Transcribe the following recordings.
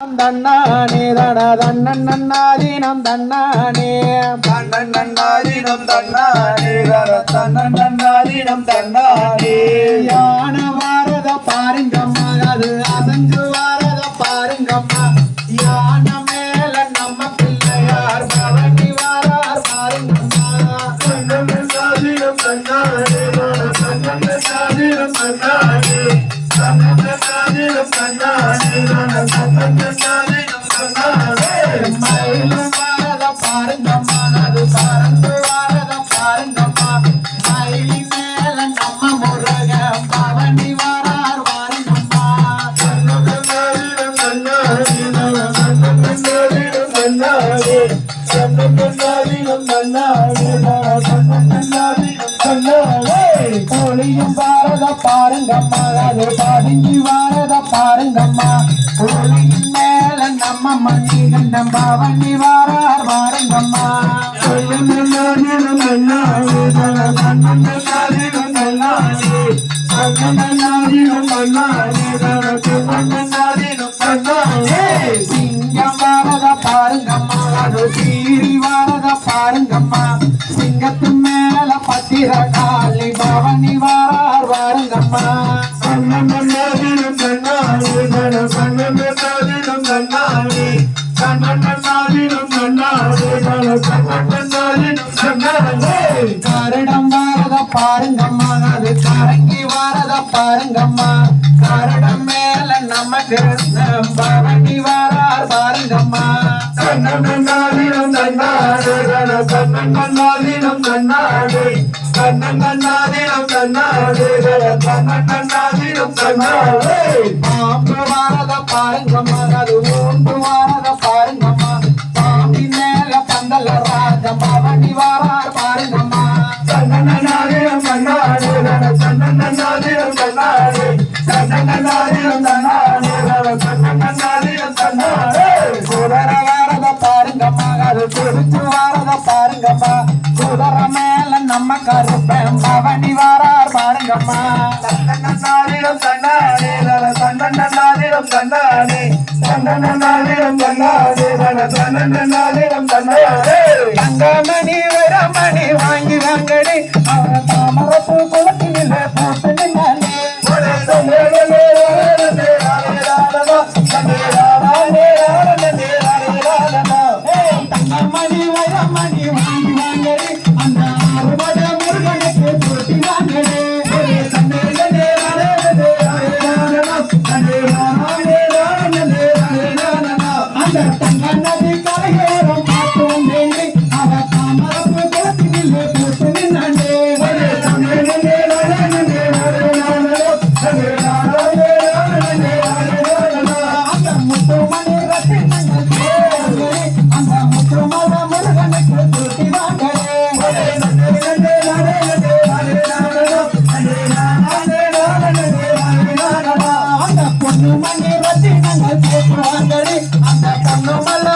தன்னானே தன தன்னன் நன்னாதீனம் தன்னானே. தன்னன் நன்னாதீனம் தன்னானே தர தன்னன் நன்னாதீனம் தன்னானே. யான வாரத பாருங்கம்மா அது கோழியும் வாரத பாருங்கம்மா அது பதுங்கி வாரத பாருங்கம்மா கோழியின் மேல நம்ம மணி கண்டம் பவனி வாரார் பாருங்கம்மா சிங்கம் வாரார் பாருங்கம்மா கரடம் வாரத பாருங்கம்மா அது கரங்கி வாரத பாருங்கம்மா. கரடம் மேல நம்ம கிருஷ்ணன் பவனி வாரார் பாருங்கம்மா. பாம்பு வாரத பாருங்கம்மா அது மூன்று வாரத பாருங்கம்மா பாம்பி மேல பந்தல ராஜம் பவனி வாரார் பாருங்கம்மா குதிரை வாரத பாருங்கம்மா அது திருச்சி வாரத பாருங்கம்மா குதிரை மேல நம்ம கரு தன்னன்னாதிரம் தன்னானே தன தன்னன்னாதிரம் தன்னானே தன்னன்னாதிரம் தன்னானே தன தன்னன்னாதிரம் தன்னானே தங்கமணி வரமணி அந்த பொண்ணு மணி ரத்தினங்கள் போட்டு வாங்கடி அந்த பொண்ணு மல்ல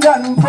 gotten